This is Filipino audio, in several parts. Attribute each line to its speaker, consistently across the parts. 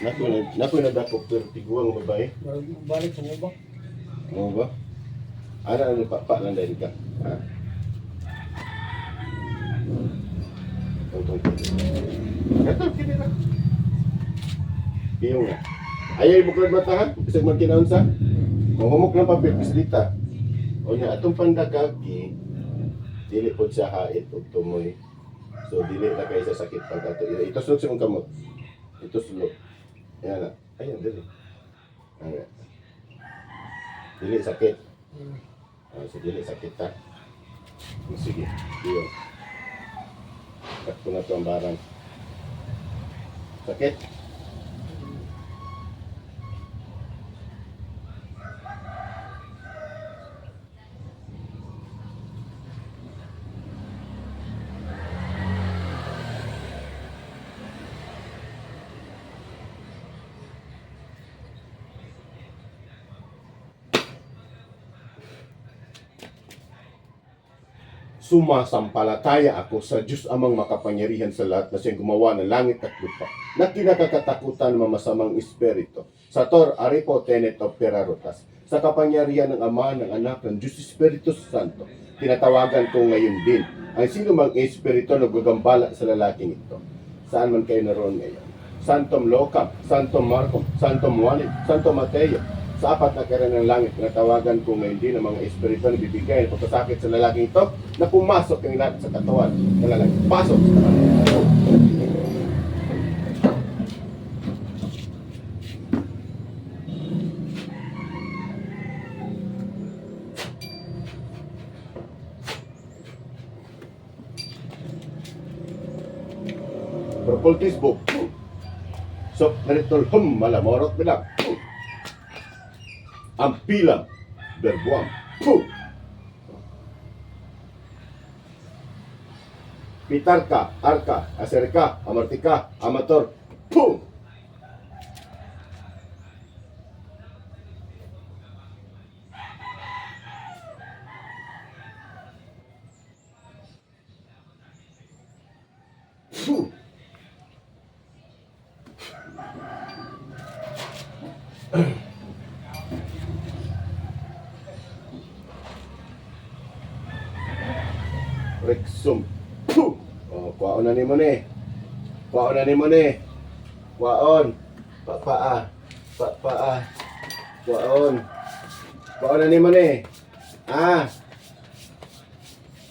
Speaker 1: Nako na nako na dako pertiguang babae.
Speaker 2: Balik mo ba?
Speaker 1: Mo ba? Ana ano pa pa lang dahil ka. Ha? Tungtong. Kato kini na. Iyong na. Ayaw mo kag mata ha? Bisag man kinaunsa. Kung humok ng papel pislita. O niya atong pandagagi dili pod sa hait ug tumoy. So dili na kay sa sakit pagkato. Ito sulod sa mong kamot. Ito sulod. Yan na. Ayan dili. Ayan. Dili sakit. Ah, so dili sakit ha. Sige. Diyo. Kat ko na to ang barang. Sakit? Sumasampalataya ako sa Diyos amang makapangyarihan sa lahat na siyang gumawa ng langit at lupa na kinakakatakutan ng masamang espiritu. Sa Tor, Aripo, Tenet, of Perarotas. Sa kapangyarihan ng Ama, ng Anak, ng Diyos Espiritu Santo. Tinatawagan ko ngayon din ang sino mang espiritu na gagambala sa lalaking ito. Saan man kayo naroon ngayon. Santom Locam, Santom Marco, Santom Juanit, Santom Mateo, sa apat na karen ng langit, tinatawagan ko ngayon din ang mga espiritu na bibigay ng pagkasakit sa lalaking ito na pumasok ang lahat sa katawan ng lalaki. Pasok sa katawan. Berkultis bu. So, naritol hum malamorot bilang. Ampilang berbuam. Puh. Pitarka, arka, aserka, amartika, amator. Puh. Rexum. Oh, kuwaon na ni mo ni. Kuwaon na ni mo ni. Kuwaon. Papaa. Papaa. Kuwaon. Kuwaon na ni mo ni. Ah.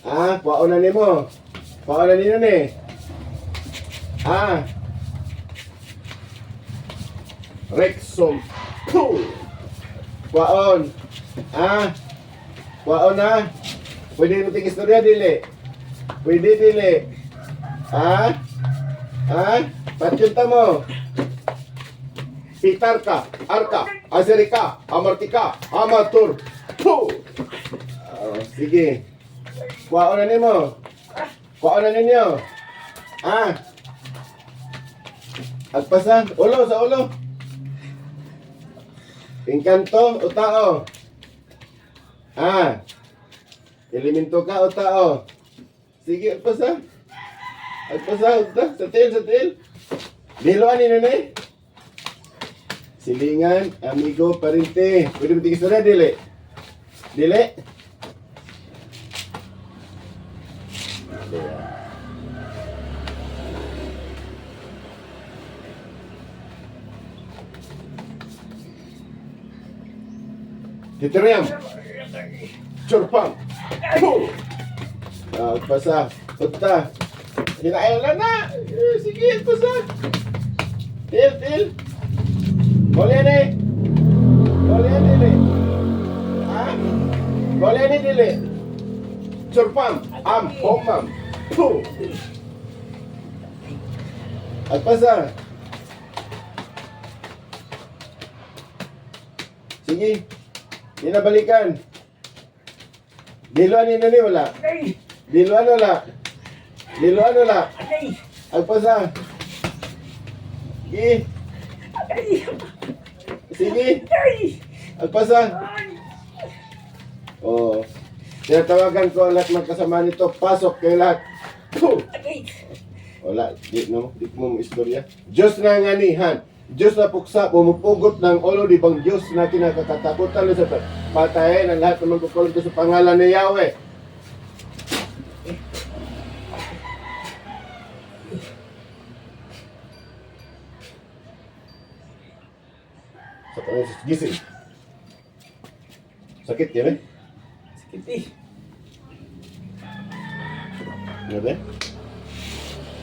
Speaker 1: Ah, kuwaon na ni mo. Kuwaon na ni mo ni. Ah. Rexum. Kuwaon. Ah. Kuwaon na. Pwede mo tingin istorya, dili. Pwede, dili. Ha? Ha? Patyunta mo. Pitarka, Arka, Azerika, Amartika, Amatur. Puh! Oh, sige. Kuwaon na nimo. Kuwaon na ninyo. Ha? Agpasa, ulo sa ulo. Engkanto o tao? Ha? Elemento ka o tao? Sige, agpasa. Agpasa, agpasa. Sa tail, sa tail. Niloan ni nanay. Silingan, amigo, parente. Pwede mo tigis na dili. Dili. Titiriyam. Churpang. Puh! Ah, pasa. Punta. Hinailan na. Eh, sige, pasa. Til, til. Boleh ni. Boleh ni dili. Ha? Boleh ni dili. Churpang. Am, pomam. Puh! At pasa. Sige. Di na balikan. Diluan ni nani wala.
Speaker 2: Ay!
Speaker 1: Diluan wala. Diluan wala.
Speaker 2: Ay!
Speaker 1: Agpasa. Sige.
Speaker 2: Ay!
Speaker 1: Sige.
Speaker 2: Ay!
Speaker 1: Agpasa.
Speaker 2: Ay!
Speaker 1: Oh. Tinatawagan ko ang lahat ng kasama nito. Pasok kayo lahat. Puh!
Speaker 2: Ay!
Speaker 1: Wala. Di, no? Di mo mo istorya. Diyos na nganihan. Diyos na puksa, pumupugot ng ulo di bang Diyos na kinakatakutan na sa patayin ang lahat ng magkukulang ko sa pangalan ni Yahweh. Sa ni Jesus, gising. Sakit yan eh.
Speaker 2: Sakit eh.
Speaker 1: Ano?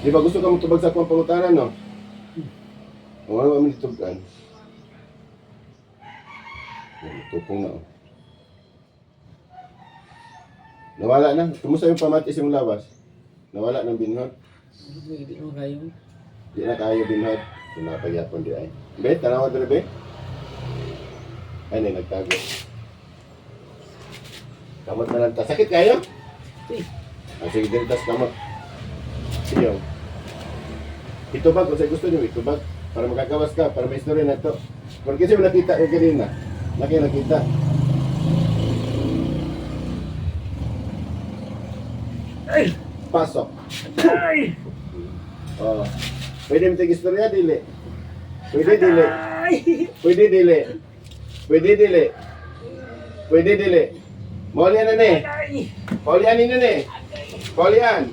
Speaker 1: Di ba gusto ka magtubag sa akong pangutanan, no? Kung ano kami ditugan. Tupong na, oh. Nawala na. Kumusta yung pamatis yung labas? Nawala ng binhot.
Speaker 2: Hindi mo kayo.
Speaker 1: Di na kayo binhot. Pinapayapon di ay. Be, tanawa doon, be? Ay, na, nagtago. Kamot na lang ta. Sakit kayo?
Speaker 2: Eh.
Speaker 1: Ah, sige, diritas kamot. Siyo. Itubag, kung sa gusto nyo, itubag. Para makagawas ka, para may story na to. Kung kasi mo nakita yung kanina. Laki nakita.
Speaker 2: Ay!
Speaker 1: Pasok.
Speaker 2: Ay!
Speaker 1: Oh. Pwede mo tigil istorya, dili. Pwede, dili. Pwede, dili. Pwede, dili. Pwede, dili. Maulian na ni.
Speaker 2: Ay!
Speaker 1: Paulian nino ni. Paulian.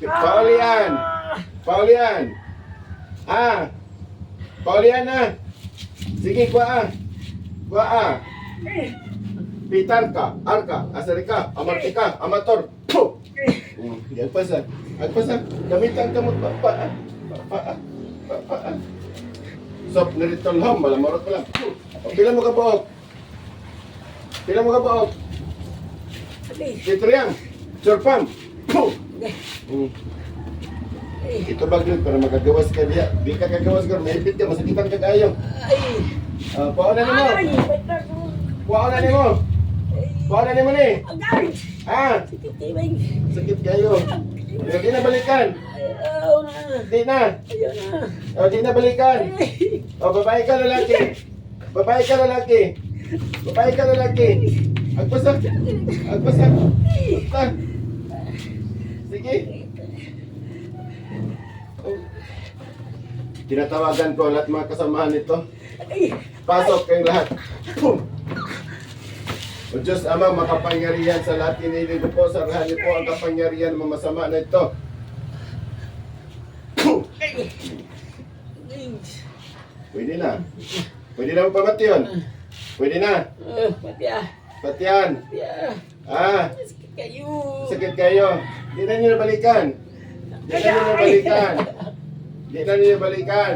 Speaker 1: Paulian. Paulian. Ah. Paulian na. Sige, kuha ah. Kuha ah.
Speaker 2: Eh!
Speaker 1: Pitar ka, arka, asari ka, amarte ka, amator. Puh! Mm, Agpasan. Agpasan. Gamitan ka mo pa pa pa pa pa pa pa. Sop narito lang, malamarot pa lang. O, Pila mo ka buok? Pila mo ka buok?
Speaker 2: Ay!
Speaker 1: Titriang. Surpam. Mm. Ito bag yun para magagawas ka diya. Di ka kagawas ka, maipit ka, masakitan ka kayo.
Speaker 2: Ay!
Speaker 1: Uh, Pauna ni mo.
Speaker 2: Ay! Ba't na ako?
Speaker 1: Pauna ni mo.
Speaker 2: Ay!
Speaker 1: Pauna ni mo ni.
Speaker 2: Agay!
Speaker 1: Ah,
Speaker 2: Sakit bay.
Speaker 1: sakit kayo. Hindi na balikan.
Speaker 2: Ayaw na.
Speaker 1: Di na.
Speaker 2: Ayaw na.
Speaker 1: O, di na balikan. O, babae ka lalaki. Babae ka lalaki. Babae ka lalaki. Agpasa. Agpasa. Basta. Sige. Oh. Tinatawagan ko lahat mga kasamahan nito. Pasok kayong lahat. Boom! O Diyos Ama, makapangyarihan sa lahat inilig ko po, sarahan niyo po ang kapangyarihan ng mga masama na ito.
Speaker 2: Ay!
Speaker 1: Pwede na. Pwede na mo pamati yun. Pwede na.
Speaker 2: Ah, Matya!
Speaker 1: Patiyan.
Speaker 2: Matya!
Speaker 1: Ah,
Speaker 2: Sakit kayo!
Speaker 1: sakit kayo. Di na niyo nabalikan. Di na niyo nabalikan. Di na niyo nabalikan.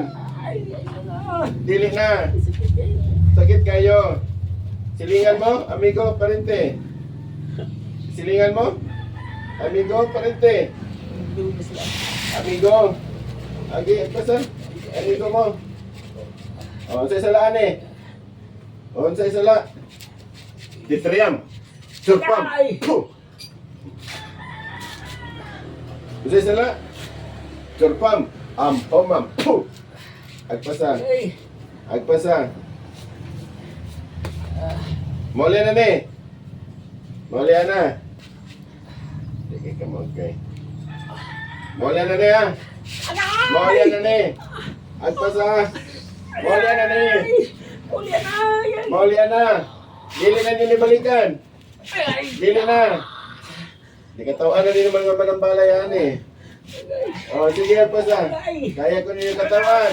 Speaker 1: Dili na.
Speaker 2: Sakit kayo!
Speaker 1: Kayo. Silingan mo, amigo, parente. Silingan mo, amigo, parente.
Speaker 2: Lumas lang.
Speaker 1: Amigo. Agi, basta. Amigo mo. O, sa isalaan eh. O, sa isala. Titriam. Surpam.
Speaker 2: Ay!
Speaker 1: Puh! Sa isala. Surpam. Ampomam. Puh! Agpasa.
Speaker 2: Ay!
Speaker 1: Agpasa. Muli na ni. Muli na. Sige ka mo, okay. Muli na ni ha. Muli na ni. Na ni.
Speaker 2: Uli na! Yan!
Speaker 1: Muli na. Dili na nyo ni balikan. Dili na. Di ka tawaan na rin naman naman ang balayan eh. O, sige agpasa.
Speaker 2: Ay!
Speaker 1: Kaya ko ninyo katawan.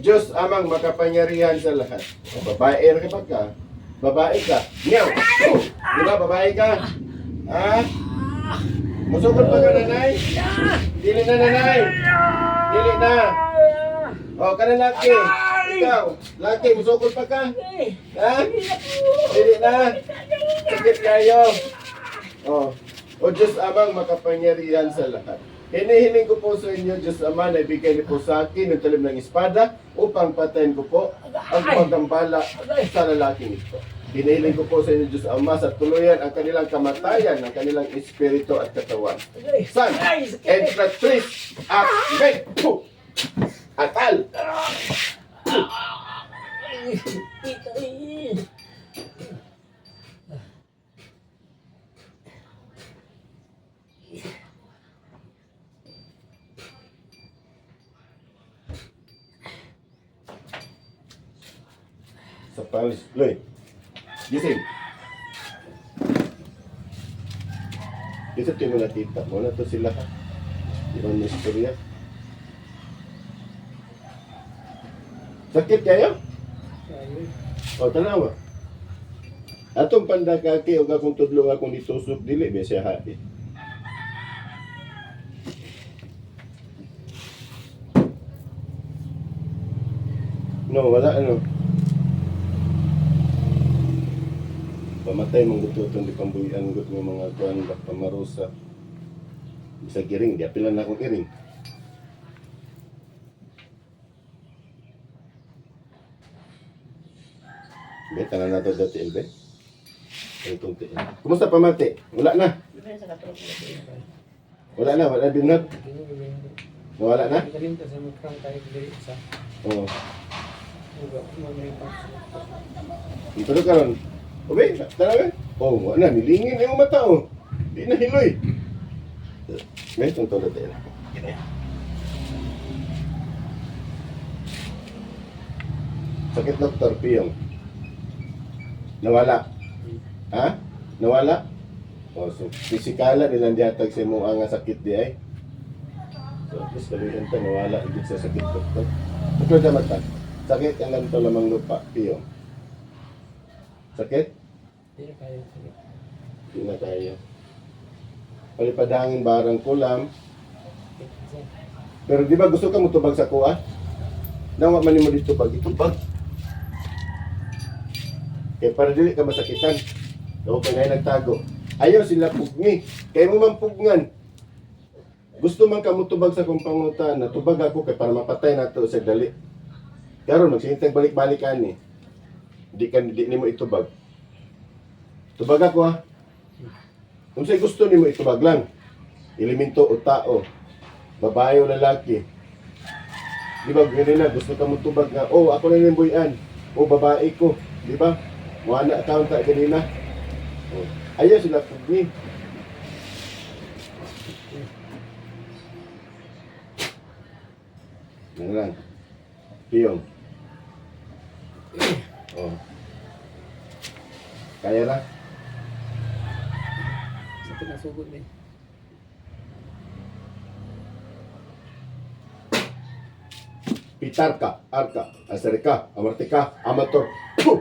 Speaker 1: Diyos amang makapangyarihan sa lahat. O, babae ba ka? Babae ka. Meow! Oh, di ba, babae ka? Ha? Musukot pa ka, nanay? Dili na, nanay. Dili na. O, ka na laki. Ikaw, laki, musukot pa ka? Ha? Dili na. Sakit kayo. O, o Diyos amang makapangyarihan sa lahat. Hinihiling ko po sa inyo, Diyos Ama, na ibigay niyo po sa akin ng talim ng espada upang patayin ko po ang pagkambala sa lalaking ito. Hinihiling ko po sa inyo Diyos Ama sa tuluyan ang kanilang kamatayan, ang kanilang espiritu at katawan. Son, and Patrice, at
Speaker 2: Meg, at Al.
Speaker 1: Sa Paris, Lloyd. Gising. Gising tayo mo nakita. Muna to sila ha. Ibang istorya. Sakit kayo? O, tanawa. Atong pandakaki o akong tudlo akong ditusok dili ba siya hain. No, wala ano. Pamatay mong gututong di pambuyan gut ng mga kuan ba pamarusa. Bisa giring, di apilan na akong giring. Be, tanan na to dati, Elbe. Ay, kunti. Kumusta pamati? Wala na. Wala na, wala binat. Wala na? Oo.
Speaker 3: pa.
Speaker 1: Ito na karon. Obe, talaga. Oh, wala nilingin na yung mata oh. Di na hiloy. May itong tulad din. Sakit doktor, piyong. Nawala. Ha? Nawala? O, so, pisikala nilang dihatag sa mga nga sakit di ay. So, at least kaluyan ta, nawala igit sa sakit doktor. Ito na mata. Sakit ang lamang lupa, piyong. Sakit? Hindi na tayo. Palipadangin barang kulam. Pero di ba gusto ka mo tubag sa kuha? Nawa man mo dito pag itubag. Kaya para dili ka masakitan. Daw pa nga nagtago. Ayaw sila pugni. Kaya mo man pugngan. Gusto man ka mo tubag sa kong pangutan na tubag ako kay para mapatay na to sa dali. Karon magsintag balik-balikan ni. Di ka di nimo itubag. Tubag ako ha. Kung sa'y gusto nimo itubag lang. Elemento o tao. Babae o lalaki. Di ba ganun na, gusto ka mo tubag nga, oh, ako na yung buyan. Oh, babae ko. Di ba? Mga na account ta kanina. Oh. Ayaw sila pugni. Yan lang. Piyong. Oh. Kaya na?
Speaker 3: Pinasugod din.
Speaker 1: Pitarka, Arka, Aserika, Amartika, Amator. Puh!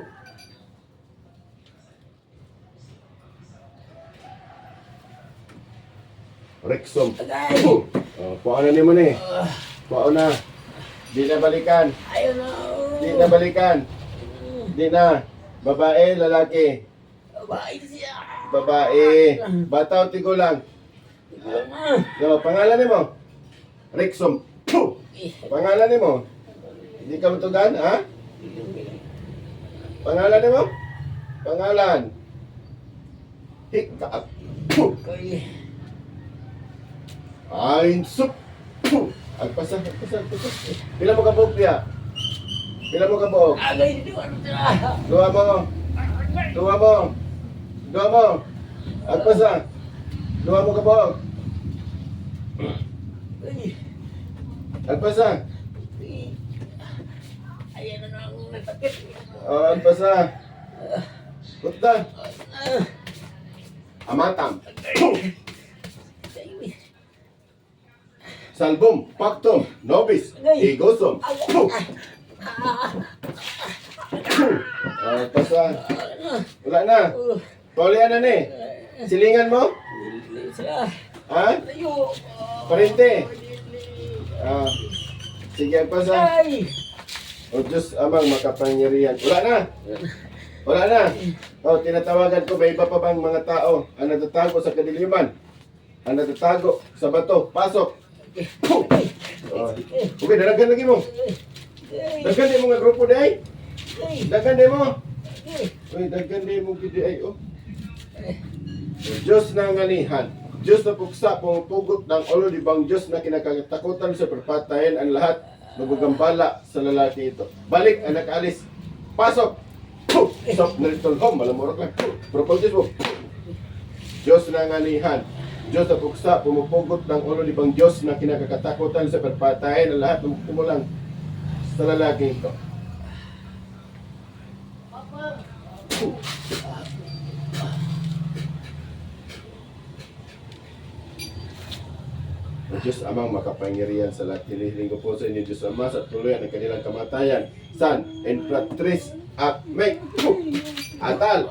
Speaker 1: Rexom. Puh! Oh, kuha na mo ni. Kuha na. Di na balikan.
Speaker 2: Ayaw na!
Speaker 1: Di na balikan. Di na. Babae, lalaki.
Speaker 2: Babae siya!
Speaker 1: Babae. Bata o tigulang.
Speaker 2: Ayaw na!
Speaker 1: No, pangalan ni mo.
Speaker 2: Eh,
Speaker 1: Pangalan ni mo. Hindi ka matugan, ha? Pangalan ni mo? Pangalan.
Speaker 2: Koy!
Speaker 1: Ein sup. Agpasa, agpasa, agpasa. Pila mo ka buhok diya? Pila mo ka buhok?
Speaker 2: Agay! Ano sila?
Speaker 1: Dua mo. Dua mo. Dua mo. Agpasa. Dua mo ka buhok.
Speaker 2: Uy!
Speaker 1: Agpasa.
Speaker 2: Uy! Ayaw na nang natakit!
Speaker 1: Oh, agpasa. Kutda.
Speaker 2: Ah!
Speaker 1: Amatam. Salbum, Pakto, Nobis,
Speaker 2: Agay.
Speaker 1: Igosom.
Speaker 2: Agay!
Speaker 1: Puh!
Speaker 2: Ah!
Speaker 1: Ah, pasa.
Speaker 2: Ano?
Speaker 1: Wala na.
Speaker 2: Uh,
Speaker 1: Paulian na ni. Silingan mo? Ha?
Speaker 2: Layo!
Speaker 1: Parente. Ah, sige, pasa.
Speaker 2: Ay!
Speaker 1: O Diyos amang makapangyarihan. Wala na. Wala na. O, tinatawagan ko, may iba pa bang mga tao ang natatago sa kadiliman? Ang natatago sa bato. Pasok. Oh. Okay, dalagan lagi mo. Di mo nga grupo di ay.
Speaker 2: Ay!
Speaker 1: Daghan di mo. Uy, daghan di mo gidi ay. Oh. Diyos na nganihan. Diyos na puksa, pumupugot ng ulo di bang Diyos na kinakatakutan sa perpatayin ang lahat nagugambala sa lalaki ito. Balik, anak alis. Pasok! Puh! Stop na rin home. Malamurok lang. Puh! Propose Diyos mo. Diyos na nganihan. Diyos na puksa, pumupugot ng ulo di bang Diyos na kinakatakutan sa perpatayin ang lahat ng kumulang sa lalaki ito. O Diyos Amang makapangyarihan sa lahat. Hinihiling ko po sa inyo, Diyos Ama, sa tuluyan ng kanilang kamatayan. San, Emperatriz, at may atal.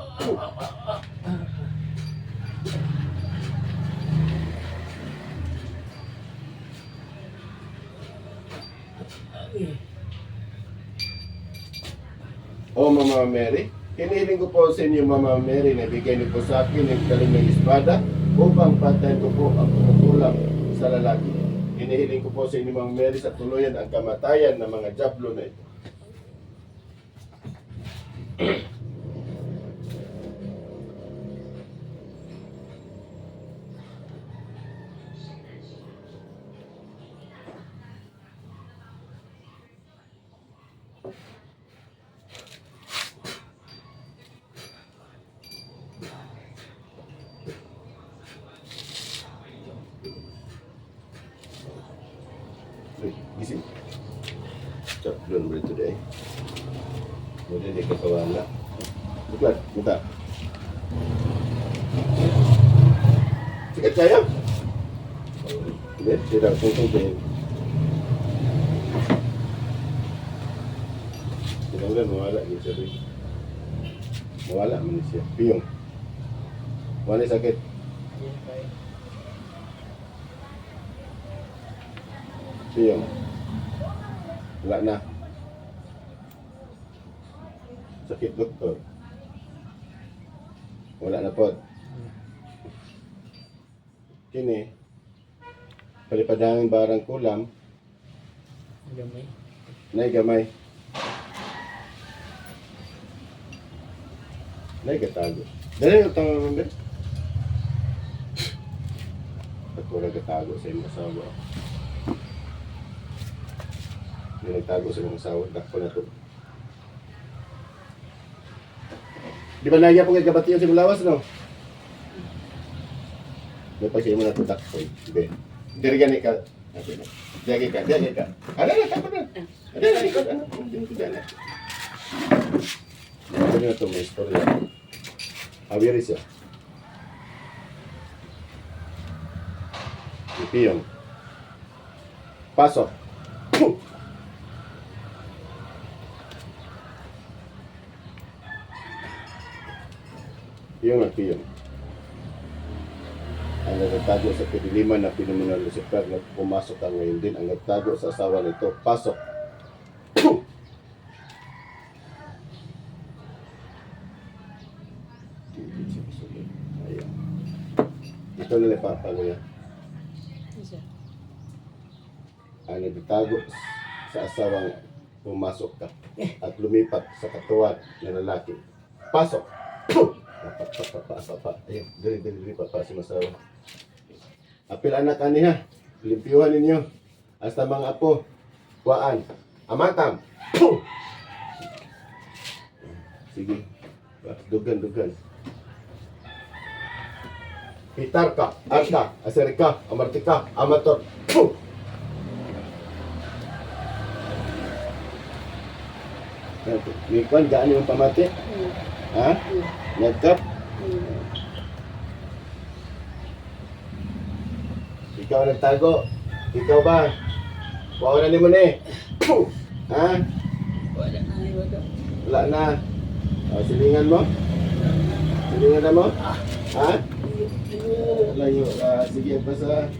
Speaker 1: O Mama Mary, hinihiling ko po sa inyo, Mama Mary, na bigay niyo po sa akin ng galing ng espada upang patayin ko po ang kumukulang sa lalaki. Hinihiling ko po sa inyo, Mama Mary, sa tuluyan ang kamatayan ng mga jablo na ito. Uy, gising. Chaplon mo today. Muli di ka kawala. Buklat, muta. Sikat kaya? Hindi, tidak tungkol din. Kailangan mawala ni siya rin. Mawala man siya. Piyong. Wala sakit. Piyong. Wala na. Sakit doktor. Wala na po. Kini. Palipadangin barang kulam.
Speaker 3: Gamay.
Speaker 1: Nay gamay. Nay gatago. Dali yung tanong mo ba? Ba't wala gatago sa iyong asawa? Hindi nagtago sa iyong asawa. Dakpo na to. Di ba nagya po kay kabati yung simulawas, no? May pag mo na to dakpo. Hindi. Hindi gani ka. Na. Diagi ka, diagi ka. Ano na, tapos na. Ano na, ikot, ano? Hindi ko dala. Ano na ito, may istorya. Ipiyong. Pasok. Puh! Piyong at. Ang nagtago sa kadiliman na pinumunang Lucifer na pumasok ang ngayon din. Ang nagtago sa asawa nito, pasok. Ito na lang papago yan. Ang nagtago sa asawang pumasok ka at lumipat sa katawan ng lalaki. Pasok! Papa, papa. Ayun, dali, dali, dali, papa, si Masawa. Apil anak ani ha. Limpyuhan ninyo. Hasta mga apo. Kuaan. Amatam. Sige. Dugan, dugan. Pitarka, Arka, Aserika, Amartika, Amator. Puh! May kwan, gaan yung pamati? Ha? Nagkap? Ikaw nagtago. Ikaw ba? Huwag na ni mo ni. Puh! Ha?
Speaker 2: Wala na, wala.
Speaker 1: Wala na. O, silingan mo? Silingan na mo? Ha? Layo. Ah, sige, basta.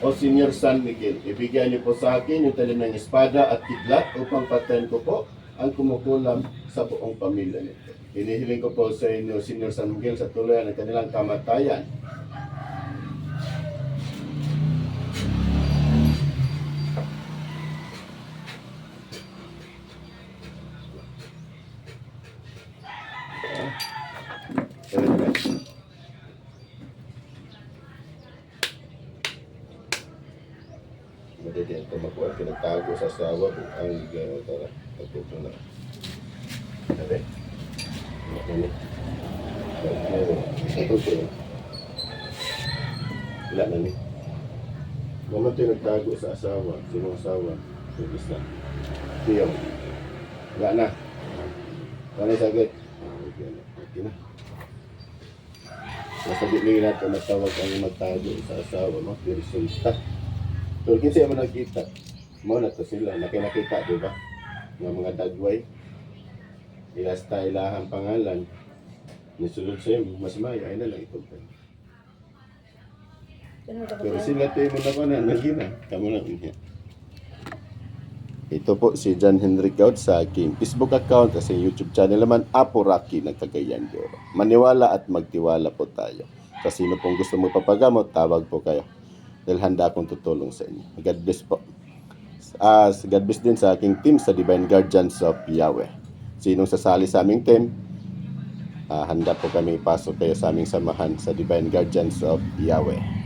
Speaker 1: O Senior San Miguel, ibigay niyo po sa akin yung talim ng espada at kidlat upang patayin ko po ang kumukulam sa buong pamilya nito. Hinihiling ko po sa inyo, Senior San Miguel, sa tuloy ng kanilang kamatayan. Madali ang tumakuha, pinagtago sa asawa, ang gano'n tara, nagpupo na. Sabi? Ito siya. Wala na ni. Mamatay nagtago sa asawa, sino asawa, yung isa. Diyo. Wala na. Wala na saglit. Okay na. Okay na. Nasa di nato matawag ang magtago sa asawa mo. Di resulta. So, kinsa mo nakita? Mo na to sila. Nakinakita, di ba? Nga mga dagway. Ilasta ilahang pangalan. Nisulod sa'yo, mas mayo, ay na lang ito. Pero sila tayo mo na ko na, nagina. Kamu na niya. Ito po si John Henry Gaud sa aking Facebook account at sa YouTube channel naman, Apo Rocky ng Cagayan de Oro. Maniwala at magtiwala po tayo. Sa sino pong gusto magpapagamot, tawag po kayo. Dahil handa akong tutulong sa inyo. God bless po. Ah, God bless din sa aking team sa Divine Guardians of Yahweh. Sinong sasali sa aming team, ah, handa po kami ipasok kayo sa aming samahan sa Divine Guardians of Yahweh.